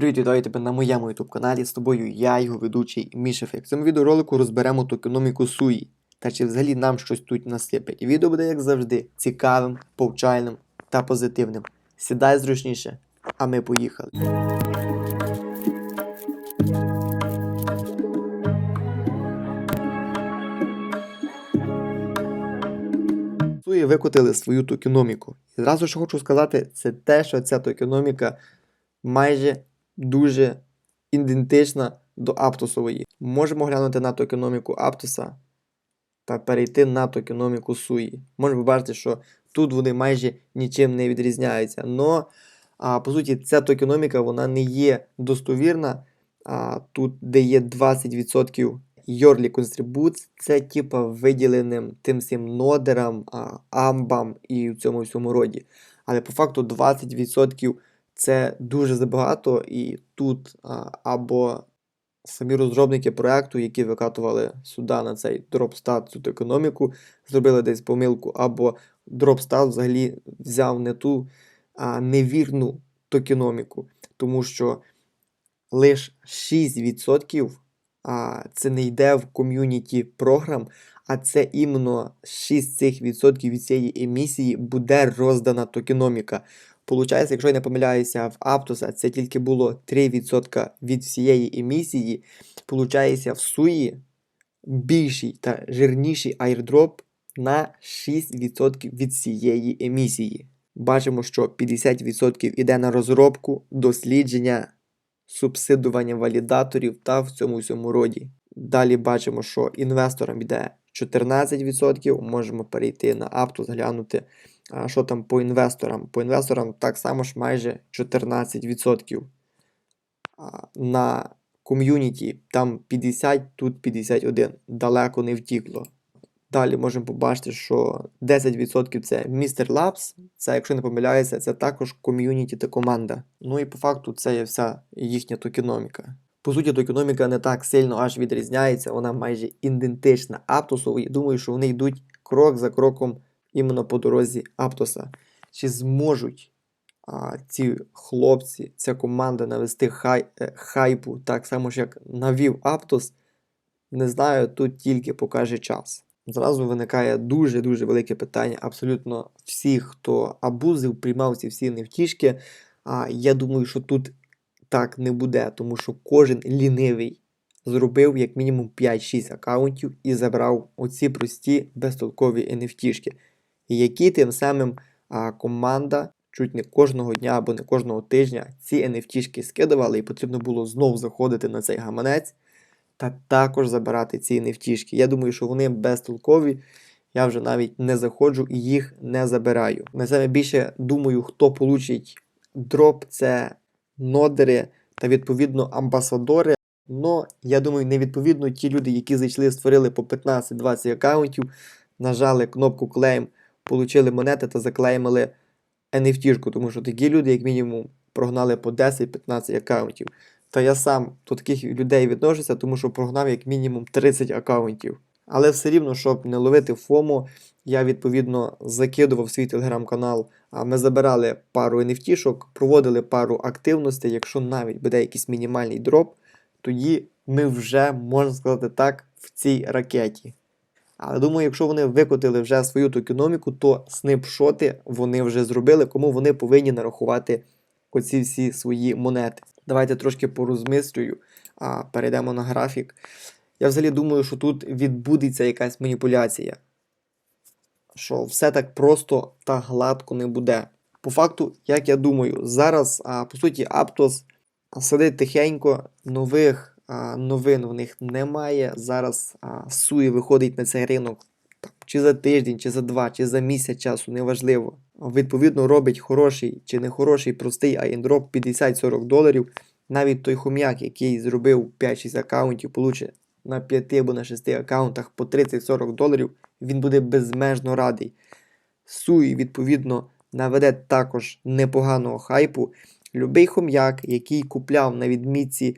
Привіт, вітаю тебе на моєму YouTube каналі. З тобою я, його ведучий Мішефек. В цьому відеоролику розберемо токеноміку Суї та чи взагалі нам щось тут насиплять. Відео буде, як завжди, цікавим, повчальним та позитивним. Сідай зручніше, а ми поїхали. Суї викотили свою токеноміку. І зразу що хочу сказати, це те, що ця токеноміка майже дуже ідентична до Аптосової. Можемо глянути на токеноміку Аптоса та перейти на токеноміку Суї. Можемо побачити, що тут вони майже нічим не відрізняються. Но, а, по суті, ця токеноміка вона не є достовірна. А, тут, де є 20% Yearly Contributes, це типа виділеним тим всім нодерам, а, амбам і в цьому всьому роді. Але по факту 20% це дуже забагато, і тут а, або самі розробники проекту, які викатували сюди на цей дропстат цю економіку, зробили десь помилку, або дропстат взагалі взяв не ту а, невірну токеноміку, тому що лише 6% а, це не йде в ком'юніті програм, а це іменно 6 цих відсотків від цієї емісії буде роздана токеноміка. Получається, якщо я не помиляюся, в Аптоса це тільки було 3% від всієї емісії. Получається, в Суї більший та жирніший айрдроп на 6% від всієї емісії. Бачимо, що 50% йде на розробку, дослідження, субсидування валідаторів та в цьому всьому роді. Далі бачимо, що інвесторам йде 14%. Можемо перейти на Aptos, глянути, що там по інвесторам. По інвесторам так само ж майже 14%. А, На ком'юніті там 50, тут 51. Далеко не втікло. Далі можемо побачити, що 10% це Mr. Labs. Це, якщо не помиляюся, це також ком'юніті та команда. Ну і по факту це є вся їхня токеноміка. По суті, токеноміка не так сильно аж відрізняється, вона майже ідентична Аптосу. І думаю, що вони йдуть крок за кроком іменно по дорозі Аптоса. Чи зможуть а, ці хлопці, ця команда навести хай, е, хайпу, так само ж як навів Аптос, не знаю, тут тільки покаже час. Зразу виникає дуже-дуже велике питання. Абсолютно всі, хто абузив, приймав ці всі невтішки. А я думаю, що тут так не буде, тому що кожен лінивий зробив як мінімум 5-6 аккаунтів і забрав оці прості безтолкові NFT, які тим самим а, команда чуть не кожного дня або не кожного тижня ці NFT скидували, і потрібно було знову заходити на цей гаманець та також забирати ці NFT. Я думаю, що вони безтолкові. Я вже навіть не заходжу і їх не забираю. На більше думаю, хто получить дроп, це нодери та відповідно амбасадори. Но я думаю, невідповідно ті люди, які зайшли, створили по 15-20 аккаунтів, нажали кнопку клейм, отримали монети та заклеймили NFT, тому що такі люди, як мінімум, прогнали по 10-15 аккаунтів. Та я сам до таких людей відношуся, тому що прогнав як мінімум 30 аккаунтів. Але все рівно, щоб не ловити ФОМО, я відповідно закидував свій телеграм-канал. А ми забирали пару NFT, проводили пару активностей. Якщо навіть буде якийсь мінімальний дроп, тоді ми вже, можна сказати так, в цій ракеті. Але думаю, якщо вони викотили вже свою токеноміку, то снипшоти вони вже зробили, кому вони повинні нарахувати оці всі свої монети. Давайте трошки порозмислюю, а перейдемо на графік. Я взагалі думаю, що тут відбудеться якась маніпуляція. Що все так просто та гладко не буде. По факту, як я думаю, зараз, по суті, Аптос сидить тихенько, нових новин в них немає. Зараз Суї виходить на цей ринок там, чи за тиждень, чи за два, чи за місяць часу, неважливо. Відповідно, робить хороший чи не хороший простий айндроп 50-40 доларів. Навіть той хом'як, який зробив 5-6 аккаунтів, получить на 5 або на 6 аккаунтах по 30-40 доларів, він буде безмежно радий. Суї, відповідно, наведе також непоганого хайпу. Любий хом'як, який купляв на відмітці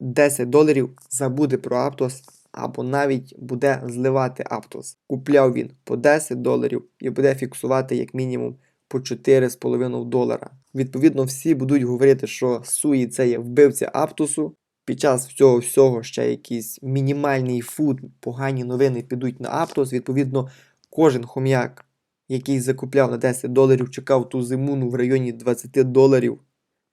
10 доларів, забуде про Аптос або навіть буде зливати Аптос. Купляв він по 10 доларів і буде фіксувати як мінімум по 4,5 долара. Відповідно, всі будуть говорити, що Суї це є вбивця Аптусу. Під час цього всього ще якийсь мінімальний фуд, погані новини підуть на Аптос. Відповідно, кожен хом'як, який закупляв на 10 доларів, чекав ту зимуну в районі 20 доларів,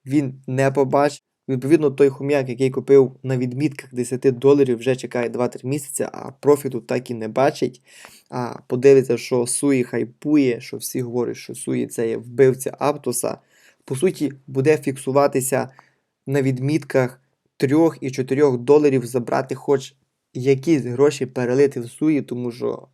він не побачив. Відповідно, той хом'як, який купив на відмітках 10 доларів, вже чекає 2-3 місяці, а профіту так і не бачить. А подивиться, що Суї хайпує, що всі говорять, що Суї це є вбивця Аптоса. По суті, буде фіксуватися на відмітках 3 і 4 доларів забрати хоч якісь гроші перелити в Суї, тому що,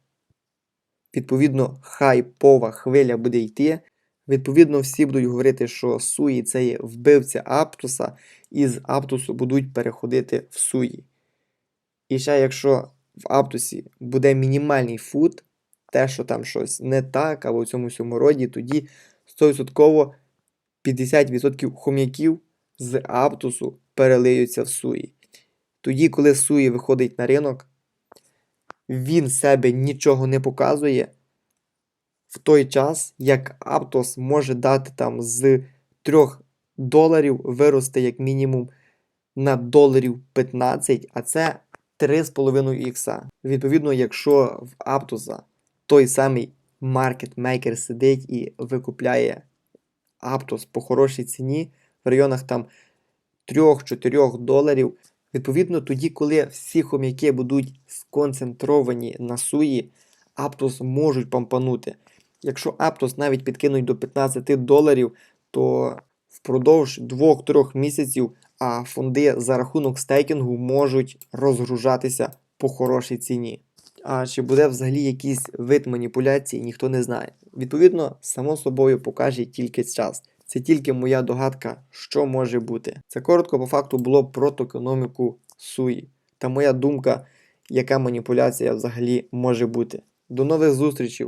відповідно, хайпова хвиля буде йти. Відповідно, всі будуть говорити, що Суї це є вбивця Аптуса, і з Аптусу будуть переходити в Суї. І ще якщо в Аптусі буде мінімальний фут, те, що там щось не так, або в цьому всьому роді, тоді 100% 50% хом'яків з Аптусу перелиються в Суї. Тоді, коли Суї виходить на ринок, він себе нічого не показує в той час, як Аптос може дати там з 3 доларів вирости як мінімум на доларів 15, а це 3,5 ікса. Відповідно, якщо в Аптоса той самий маркетмейкер сидить і викупляє Аптос по хорошій ціні в районах там 3-4 доларів. Відповідно, тоді, коли всі хом'яки будуть сконцентровані на суї, Аптос можуть пампанути. Якщо Аптос навіть підкинуть до 15 доларів, то впродовж 2-3 місяців а фонди за рахунок стейкінгу можуть розгружатися по хорошій ціні. А чи буде взагалі якийсь вид маніпуляції, ніхто не знає. Відповідно, само собою покаже тільки час. Це тільки моя догадка, що може бути. Це коротко по факту було про токеноміку Суї та моя думка, яка маніпуляція взагалі може бути. До нових зустрічей